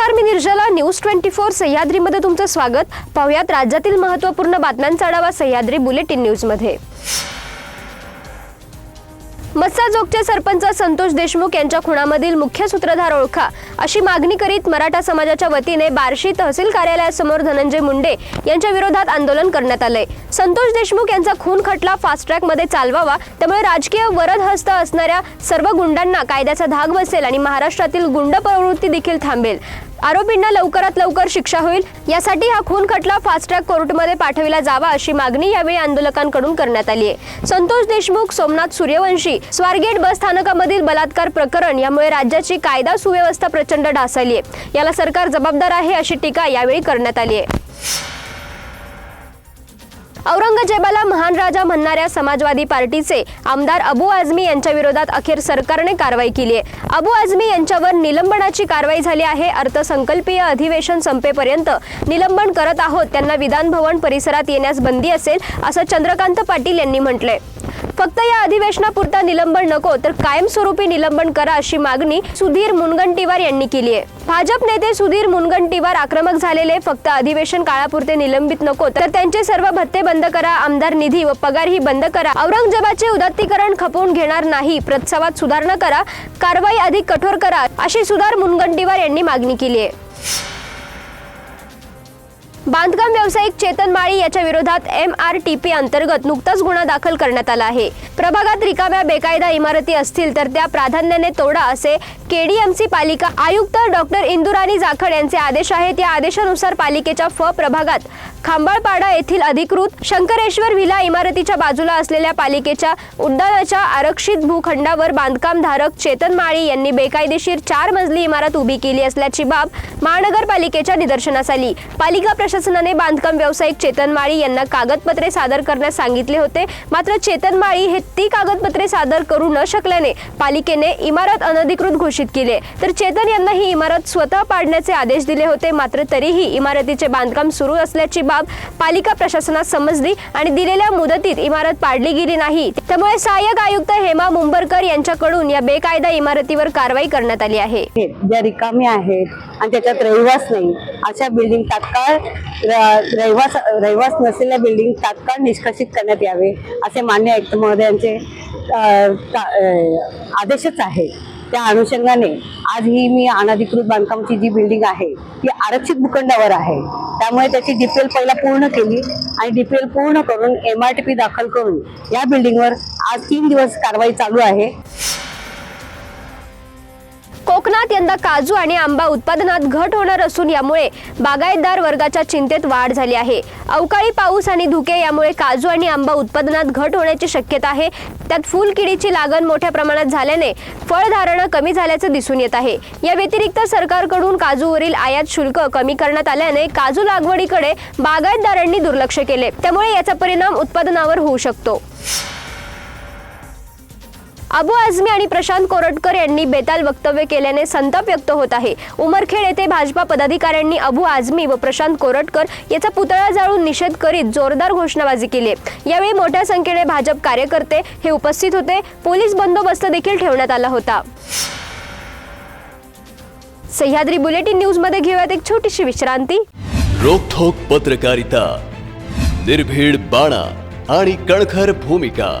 नमस्कार मी Nirjala. News twenty four सह्याद्रीमध्ये तुमचं स्वागत. पाहुयात राज्यातील महत्त्वपूर्ण बातम्यांचा आढावा सह्याद्री बुलेटिन न्यूजमध्ये. मस्साजोगचे सरपंच संतोष देशमुख यांच्या खुणामधील मुख्य सूत्रधार ओळखा. अशी मागणी करीत मराठा समाजाच्या वतीने बार्शी तहसील कार्यालयासमोर धनंजय मुंडे यांच्या विरोधात आंदोलन करण्यात आलंय. संतोष देशमुख यांचा खून खटला फास्ट ट्रॅकमध्ये चालवावा त्यामुळे राजकीय वरद हस्त असणाऱ्या सर्व गुंडांना कायद्याचा धाक बसेल आणि महाराष्ट्रातील गुंड प्रवृत्ती देखील थांबेल. आरोपींना लवकरात लवकर शिक्षा होईल. यासाठी हा खून खटला फास्ट ट्रॅक कोर्टमध्ये पाठविला जावा अशी मागणी यावेळी आंदोलकांकडून करण्यात आली आहे. संतोष देशमुख सोमनाथ सूर्यवंशी स्वारगेट बस स्थानकामधील बलात्कार प्रकरण यामुळे राज्याची कायदा सुव्यवस्था प्रचंड ढासळली आहे. याला सरकार जबाबदार आहे अशी टीका यावेळी करण्यात आली आहे. औरंगजेबाला महान राजा म्हणणाऱ्या समाजवादी पार्टीचे आमदार अबू आझमी यांच्या विरोधात अखेर सरकारने कारवाई केली आहे. अबू आझमी यांच्यावर निलंबनाची कारवाई झाली आहे. अर्थसंकल्पीय अधिवेशन संपेपर्यंत निलंबन करत आहोत. त्यांना विधानभवन परिसरात येण्यास बंदी असेल असं चंद्रकांत पाटील यांनी म्हटलंय. फक्त या अधिवेशनापुरता निलंबन नको तर कायमस्वरूपी निलंबन करा अशी मागणी सुधीर मुनगंटीवार यांनी केली आहे. भाजप नेते सुधीर मुनगंटीवार आक्रमक झालेले फक्त अधिवेशन काळापुरते निलंबित नको तर त्यांचे सर्व भत्ते बंद करा आमदार निधी व पगारही बंद करा. औरंगजेबाचे उदात्तीकरण खपवून घेणार नाही प्रत्सवात सुधारणा करा कारवाई अधिक कठोर करा अशी सुधार मुनगंटीवार यांनी मागणी केली आहे. बांधकाम व्यावसायिक चेतन माळी याच्या विरोधात एम आर टी पी अंतर्गत नुकताच गुन्हा दाखल करण्यात आला आहे. प्रभागात रिकाम्या बेकायदा इमारती असतील तर त्या प्राधान्याने तोडा असे केडीएमसी पालिका आयुक्त डॉक्टर इंदुराणी जाखड यांचे आदेश आहेत. या आदेशानुसार पालिकेच्या फ प्रभागात खांबाळपाडा येथील अधिकृत शंकरेश्वर व्हिला इमारतीच्या बाजूला असलेल्या पालिकेच्या उड्डाणाच्या आरक्षित भूखंडावर बांधकाम धारक चेतन माळी यांनी बेकायदेशीर चार मजली इमारत उभी केली असल्याची बाब महानगरपालिकेच्या निदर्शनास आली. पालिका शासनाने बांधकाम व्यावसायिक चेतन माळी यांना कागदपत्रे सादर करण्यास सांगितले होते. मात्र चेतन माळी हे ती कागदपत्रे सादर करू न शकल्याने पालिकेने इमारत अनधिकृत घोषित केली. तर चेतन यांना ही इमारत स्वतः पाडण्याचे आदेश दिले होते. मात्र तरीही इमारतीचे बांधकाम सुरू असल्याची बाब पालिका प्रशासनात समजली आणि दिलेल्या मुदतीत इमारत पाडली गेली नाही. त्यामुळे सहाय्यक आयुक्त हेमा मुंबरकर यांच्याकडून या बेकायदा इमारतीवर कारवाई करण्यात आली आहे. ज्या रिकामी आहेत आणि त्याच्यात रहिवास नाही अशा बिल्डिंग तात्काळ रहिवास रहिवास नसलेल्या बिल्डिंग तात्काळ निष्कासित करण्यात यावे असे मान्य आयुक्त महोदयांचे. ता- आदेशच आहे. त्या अनुषंगाने आज ही मी अनधिकृत बांधकामची जी बिल्डिंग आहे ती आरक्षित भूखंडावर आहे. त्यामुळे त्याची डीपीएल पहिला पूर्ण केली आणि डीपीएल पूर्ण करून एम आर टी पी दाखल करून या बिल्डिंगवर आज तीन दिवस कारवाई चालू आहे. कोकणात यंदा काजू आणि आंबा उत्पादनात घट होणार असून यामुळे बागायतदार वर्गाच्या चिंतेत वाढ झाली आहे. अवकाळी पाऊस आणि धुके यामुळे काजू आणि आंबा उत्पादनात घट होण्याची शक्यता आहे. त्यात फुलकिडीची लागण मोठ्या प्रमाणात झाल्याने फळधारणा कमी झाल्याचं दिसून येत आहे. या व्यतिरिक्त सरकारकडून काजूवरील आयात शुल्क कमी करण्यात आल्याने काजू लागवडीकडे बागायतदारांनी दुर्लक्ष केले. त्यामुळे याचा परिणाम उत्पादनावर होऊ शकतो. अबू आझमी आणि प्रशांत कोरटकर यांनी बेताल वक्तव्य केल्याने संताप व्यक्त होत आहे. उमरखेड येथे भाजपा पदाधिकाऱ्यांनी अबू आझमी व प्रशांत कोरटकर याचा पुतळा जाळून निषेध करीत जोरदार घोषणाबाजी केली. यावेळी मोठ्या संख्येने भाजप कार्यकर्ते हे उपस्थित होते. पोलीस बंदोबस्त देखील ठेवण्यात आला होता. सह्याद्री बुलेटिन न्यूजमध्ये घेऊयात एक छोटीशी विश्रांती. रोखोक पत्रकारिता निर्भीड बाणा आणि कणखर भूमिका.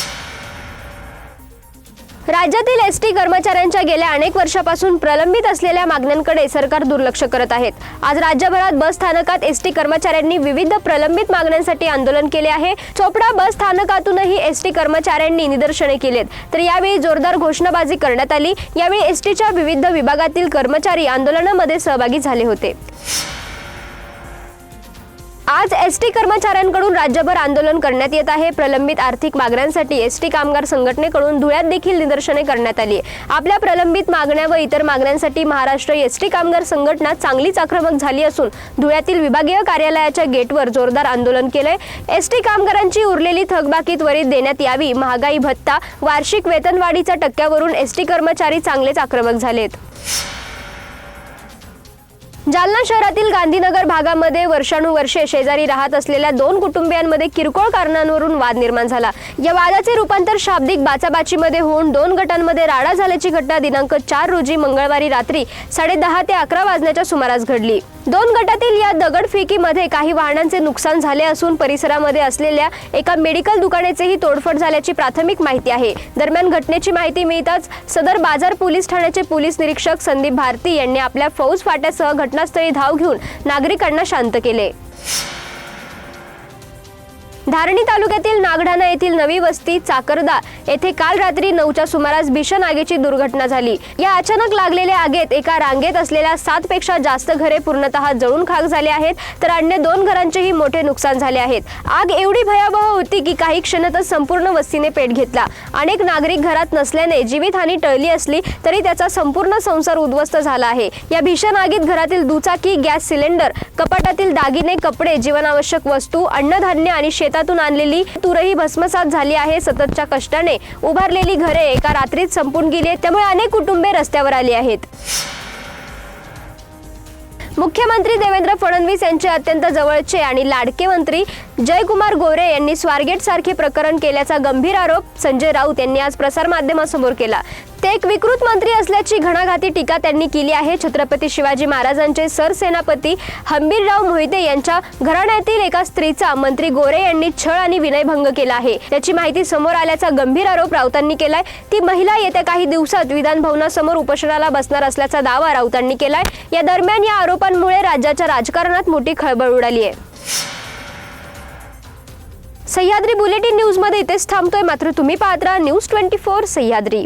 राज्यातील एस टी कर्मचाऱ्यांच्या गेल्या अनेक वर्षापासून प्रलंबित असलेल्या मागण्यांकडे सरकार दुर्लक्ष करत आहेत. आज राज्यभरात बस स्थानकात एस टी कर्मचाऱ्यांनी विविध प्रलंबित मागण्यांसाठी आंदोलन केले आहे. चोपडा बस स्थानकातूनही एस टी कर्मचाऱ्यांनी निदर्शने केलेत. तर यावेळी जोरदार घोषणाबाजी करण्यात आली. यावेळी एस टीच्या विविध विभागातील कर्मचारी आंदोलनामध्ये सहभागी झाले होते. आज एस टी कर्मचाऱ्यांकडून राज्यभर आंदोलन करण्यात येत आहे. प्रलंबित आर्थिक मागण्यांसाठी एस टी कामगार संघटनेकडून धुळ्यात देखील निदर्शने करण्यात आली. आपल्या प्रलंबित मागण्या व इतर मागण्यांसाठी महाराष्ट्र एस टी कामगार संघटना चांगलीच आक्रमक झाली असून धुळ्यातील विभागीय कार्यालयाच्या गेटवर जोरदार आंदोलन केलंय. एस टी कामगारांची उरलेली थकबाकी त्वरित देण्यात यावी महागाई भत्ता वार्षिक वेतनवाढीच्या टक्क्यावरून एस टी कर्मचारी चांगलेच आक्रमक झालेत. जालना शहरातील गांधीनगर भागामध्ये वर्षानुवर्षे शेजारी राहत असलेल्या दोन कुटुंबियांमध्ये किरकोळ कारणांवरून वाद निर्माण झाला. या वादाचे रूपांतर शाब्दिक बाचाबाचीमध्ये होऊन दोन गटांमध्ये राडा झाल्याची घटना दिनांक चार रोजी मंगळवारी रात्री साडेदहा ते अकरा वाजण्याच्या सुमारास घडली. दोन गटातील या दगडफेकीमध्ये काही वाहनांचे नुकसान झाले असून परिसरामध्ये असलेल्या एका मेडिकल दुकानाचेही तोडफोड झाल्याची प्राथमिक माहिती आहे. दरम्यान घटनेची माहिती मिळताच सदर बाजार पोलीस ठाण्याचे पोलीस निरीक्षक संदीप भारती यांनी आपल्या फौज फाट्यासह घटनास्थळी धाव घेऊन नागरिकांना शांत केले. धारणी तालुक्यातील नागढाणा येथील नवी वस्ती चाकरदा येथे काल रात्री नऊच्या सुमारास भीषण आगीची दुर्घटना झाली. या अचानक लागलेल्या आगीत एका रांगेत असलेल्या सात पेक्षा जास्त घरे पूर्णतः जळून खाक झाले आहेत तर अन्य दोन घरांचेही मोठे नुकसान झाले आहेत. आग एवढी भयावह होती की काही क्षणातच संपूर्ण वस्तीने पेट घेतला. अनेक नागरिक घरात नसल्याने जीवितहानी टळली असली तरी त्याचा संपूर्ण संसार उद्ध्वस्त झाला आहे. या भीषण आगीत घरातील दुचाकी गॅस सिलेंडर कपाटातील दागिने कपडे जीवनावश्यक वस्तू अन्नधान्य आणि शेतातून आणलेली तुरही भस्मसात झाली आहे. सततच्या कष्टाने उभारलेली घरे एका रात्रीत संपून गेली आहेत. त्यामुळे अनेक कुटुंबे रस्त्यावर आली आहेत. मुख्यमंत्री देवेंद्र फडणवीस यांचे अत्यंत जवळचे आणि लाडके मंत्री जयकुमार गोरे यांनी स्वारगेट सारखे प्रकरण केल्याचा गंभीर आरोप संजय राऊत यांनी आज प्रसारमाध्यमासमोर केला. ते एक विकृत मंत्री असल्याची घणाघाती टीका त्यांनी केली आहे. छत्रपती शिवाजी महाराजांचे सरसेनापती हंबीरराव मोहिते यांच्या घराण्यातील एका स्त्रीचा मंत्री गोरे यांनी छळ आणि विनयभंग केला आहे. त्याची माहिती समोर आल्याचा गंभीर आरोप राऊतांनी केलाय. ती महिला येत्या काही दिवसात विधान भवनासमोर उपोषणाला बसणार असल्याचा दावा राऊतांनी केलाय. या दरम्यान या आरोपांमुळे राज्याच्या राजकारणात मोठी खळबळ उडाली आहे. सह्याद्री बुलेटिन न्यूजमध्ये इथेच थांबतोय. मात्र तुम्ही पाहत राहा न्यूज ट्वेंटी फोर सह्याद्री.